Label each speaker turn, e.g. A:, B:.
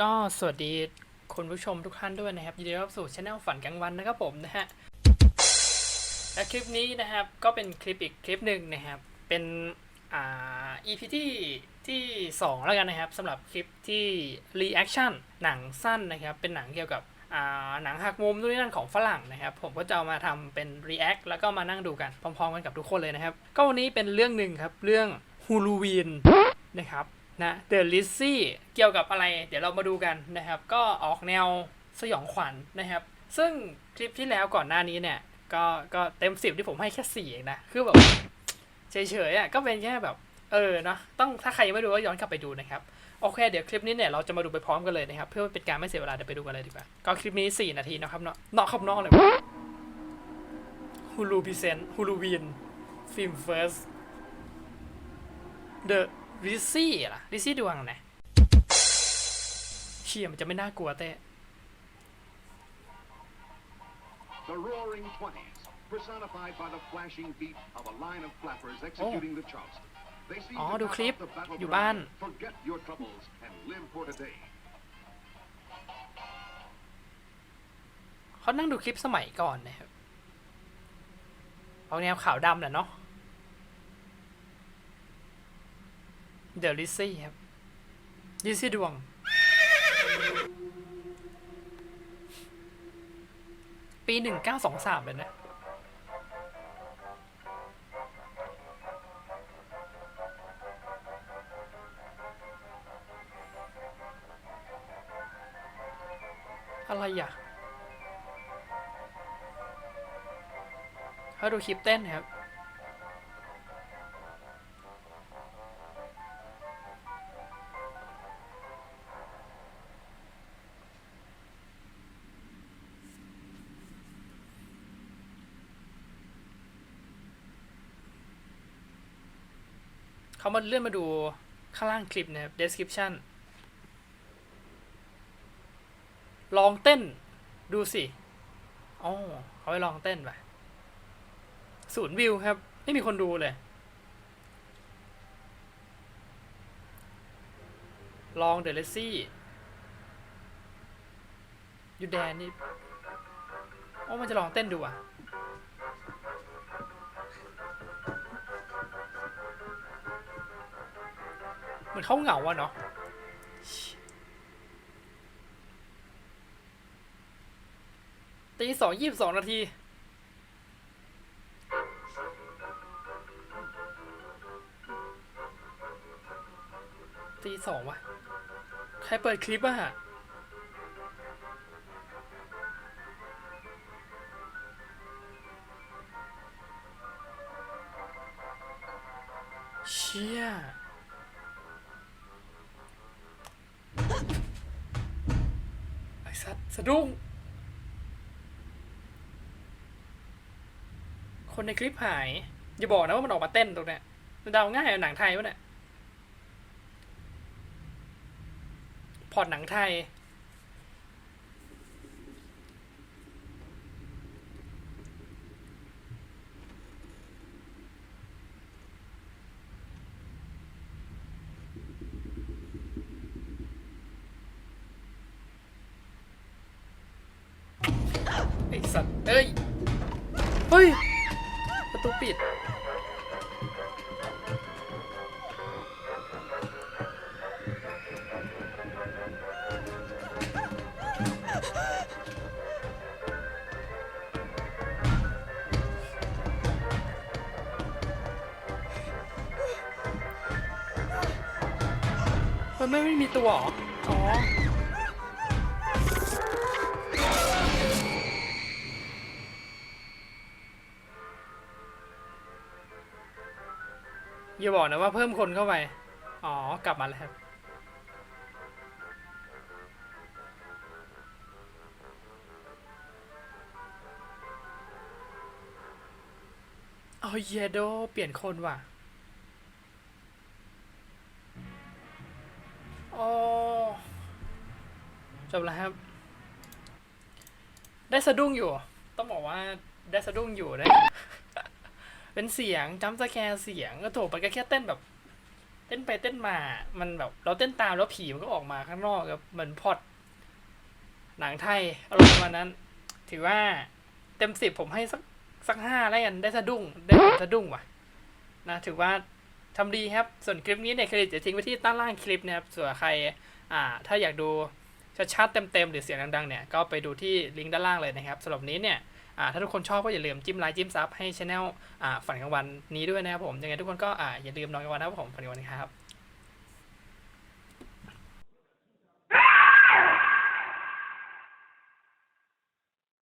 A: ก็สวัสดีคุณผู้ชมทุกท่านด้วยนะครับยินดีต้อนรับสู่ช anel ฝันกลางวันนะครับผมนะฮะและคลิปนี้นะครับก็เป็นคลิปอีกคลิปหนึ่งนะครับเป็นอ่า EP ที่ที่2แล้วกันนะครับสำหรับคลิปที่ reaction หนังสั้นนะครับเป็นหนังเกี่ยวกับอ่าหนังหักมุมนู่นนี่นั่นของฝรั่งนะครับผมก็จะเอามาทำเป็น react แล้วก็มานั่งดูกันพร้อมๆกันกับทุกคนเลยนะครับ ก็วันนี้เป็นเรื่องหนึ่งครับเรื่องฮูลูวีนนะครับ นะ The Lizzie เกี่ยวกับอะไร เดี๋ยวเรามาดูกันนะครับ ก็ออกแนวสยองขวัญนะครับ ซึ่งคลิปที่แล้วก่อนหน้านี้เนี่ย ก็ก็เต็มสิบที่ผมให้แค่สี่เองนะ คือแบบเฉยๆอะก็เป็นแค่แบบเออเนอะต้องถ้าใครยังไม่ดูก็ย้อนกลับไปดูนะครับ โอเค เดี๋ยวคลิปนี้เนี่ยเราจะมาดูไปพร้อมกันเลยนะครับ เพื่อเป็นการไม่เสียเวลาเดี๋ยวไปดูกันเลยดีกว่า ก็คลิปนี้ 4 นาทีนะครับเนาะนาะครับนาะเลยฮูลูพิเซนฮูลูวีนฟิล์มเฟิร์สเดอะ ริซี่ล่ะริซี่ดวงไหนเชี่ยมันจะไม่น่ากลัวแต่
B: The Roaring Twenties, personified by the flashing feet of a line of flappers executing the Charleston. They seem
A: อ๋อ
B: to
A: ดู
B: tap
A: คลิป
B: out the battleground,
A: อยู่บ้าน
B: forget your troubles, and live for today.
A: เขานั่งดูคลิปสมัยก่อนนะครับ เอาแนวขาวดำแหละเนาะ เดอะลิซี่ครับลิซี่ดวง ปีหนึ่งเก้าสองสามเลยนะ อะไรอะเขาดูคลิปเต้นครับ เขามาเลื่อนมาดูข้างล่างคลิปนะครับ description ลองเต้นดูสิอ๋อเขาไปลองเต้นไปศูนย์วิวครับ ไม่มีคนดูเลย ลองเดลซี่ยูแดนนี่ โอ้มันจะลองเต้นดูอะ มือนเขาเหงาอะเนาะตีสองยี่สิบสองนาทีตีสองวะใครเปิดคลิปอะเชี่ย สัตว์สะดุ้ง คนในคลิปหาย อย่าบอกนะว่ามันออกมาเต้นตรงเนี้ยมันเดาง่ายหนังไทยวะเนี่ยพอดหนังไทย ไอ้สัตว์เอ้ย เฮ้ย ประตูปิด มันไม่ไม่มีตัวเหรออ๋อ อย่าบอกนะว่าเพิ่มคนเข้าไป อ๋อ กลับมาแล้วครับเอาเยโด เปลี่ยนคนว่ะ โอ้จบแล้วครับ ได้สะดุ้งอยู่ ต้องบอกว่าได้สะดุ้งอยู่นะ เป็นเสียงจัมสแกร์เสียงก็โถมันก็แค่เต้นแบบ เต้นไปเต้นมา มันแบบเราเต้นตามแล้วผีมันก็ออกมาข้างนอกครับเหมือนพอดหนังไทยอารมณ์ประมาณนั้น ถือว่าเต็มสิบผมให้สักสักห้าแล้วกันได้สะดุ้งได้สะดุ้งว่ะนะถือว่าทำดีครับ ส่วนคลิปนี้เนี่ยเครดิตจะทิ้งไว้ที่ด้านล่างคลิปนะครับส่วนใครอ่าถ้าอยากดูชัดๆเต็มๆหรือเสียงดังๆเนี่ยก็ไปดูที่ลิงก์ด้านล่างเลยนะครับสำหรับนี้เนี่ย ถ้าทุกคนชอบก็อย่าลืมจิ้มไลค์จิ้มซับให้ช anel อ่าฝันกลางวันนี้ด้วยนะครับผมยังไงทุกคนก็อ่าอย่าลืมนอนกลางวันนะครับผมฝันกลางวันครับ